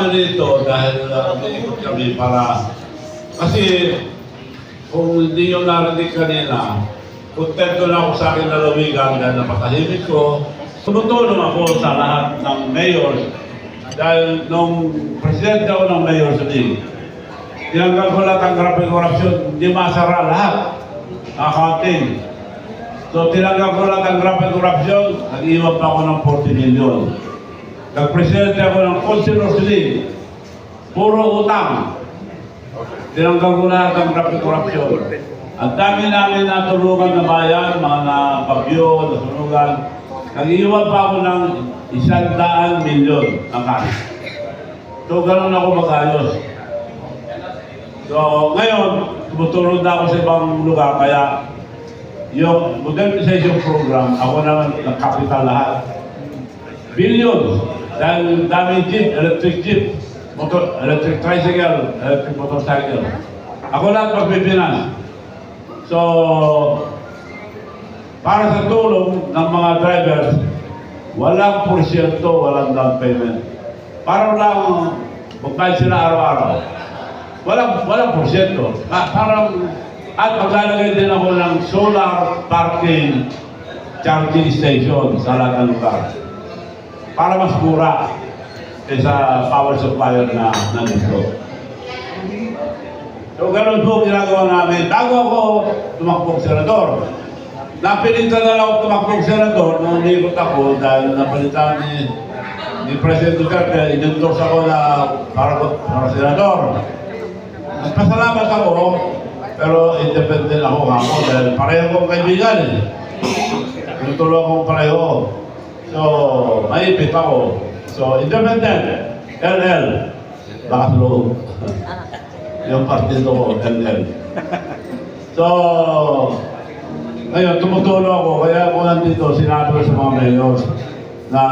kami rito dahil uh, kami para kasi kung hindi yung narinig kanina, kontento na ako sa akin na lawigan dahil napatahimik ko. Tumutulong ako sa lahat ng mayor dahil nung presidente ako ng mayor sa League, tinanggal ko lahat ang grabe corruption, hindi masara lahat. Accounting. So tinanggal ko lahat ang grabe corruption, nag-iwan pa ako ng 40 million. Nag-presidente ako ng Councilor League, puro utang. Tinanggal ko lahat ang corruption. Ang dami namin natulungan na bayan, mga nabagyo, nasunugan. Nag-iwan pa ako ng isang daan milyon ang cash. So, ganun ako mag-ayos. So, ngayon, tumutulong na ako sa ibang lugar, kaya yung modernization program, ako naman nag-capital lahat. Billions. Dahil dami jeep, electric jeep, motor, electric tricycle, electric motorcycle. Ako lahat magpipinas. So, para sa tulong ng mga drivers, walang porsyento, walang down payment. Para lang magbayad sila araw-araw. Walang, walang porsyento. Pa- parang, at maglalagay din ako ng solar parking charging station sa lahat ng lugar. Para mas mura kaysa power supplier na nandito. So, ganun po ginagawa namin. Bago ako tumakbong senador, napilitan na lang ako tumakbong senador nung umikot ako dahil napalitan ni, ni President Duterte, inendorse ako na para, para senador. Nagpasalamat ako, pero independent ako ako dahil pareho kong kaibigan. Tinutulong akong pareho. So, maipit ako. So, independent. LL. Lakas loob. yung partido ko, LL. So, ngayon, tumutulong ako. Kaya ako nandito, sinabi ko sa mga mayors na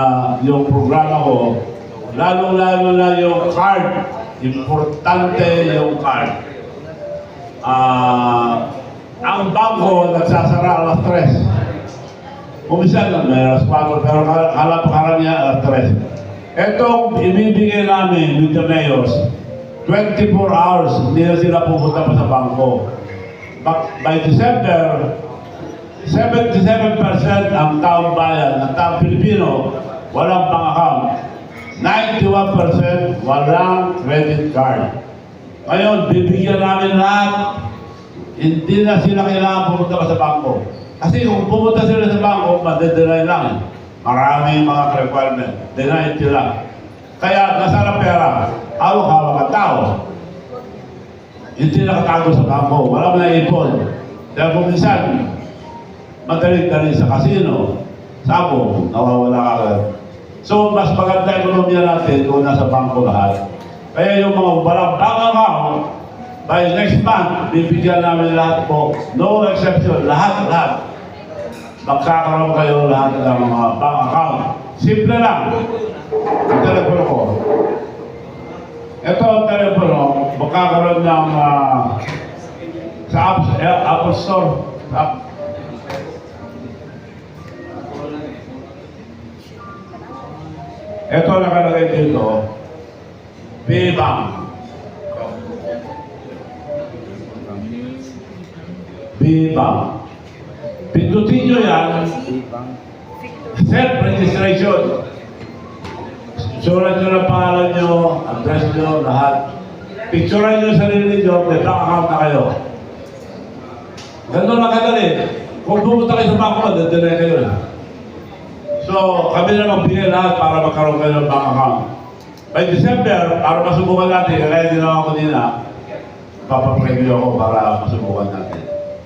yung programa ko, lalo-lalo na yung card, importante yung card. Ah, ang bangko nagsasara alas 3. Umisa na, may 4, pero kal- kala pa karamihan alas 3. Itong ibibigay namin with the mayors, 24 hours, hindi na sila pupunta pa sa bangko. Ba- By December, 77% ang taong bayan, ng taong Pilipino, walang bank account. 91% walang credit card. Ngayon, bibigyan namin lahat. Hindi na sila kailangan pumunta pa sa bangko. Kasi kung pumunta sila sa bangko, madedeny lang. Maraming mga requirement. Deny sila. Kaya nasa na pera, hawak-hawak ang tao. Hindi nakatago sa bangko. Wala mo na ipon. Dahil kung minsan, madaling-daling sa kasino, sabo, nawawala ka agad. So, mas maganda ekonomiya natin kung nasa bangko lahat. Kaya yung mga walang bank account, by next month, bibigyan namin lahat po, no exception, lahat-lahat. Magkakaroon kayo lahat ng mga bank account. Simple lang. Ang telepono ko. Ito ang telepono, magkakaroon ng ah, sa App, eh, Apple Store. App, Ito nakalagay dito, B-Bank. B-Bank. Pindutin nyo yan, self-registration. Surat nyo na pangalan nyo, address nyo, lahat. Picturean nyo sarili nyo, may bank account na kayo. Ganun lang kadali. Kung pumunta kayo sa bangko, dadalhin kayo. eh. So, kami na magbigay lahat para magkaroon kayo ng bank account. By December, para masubukan natin, kaya ginawa ko nila, papapreview ako para masubukan natin.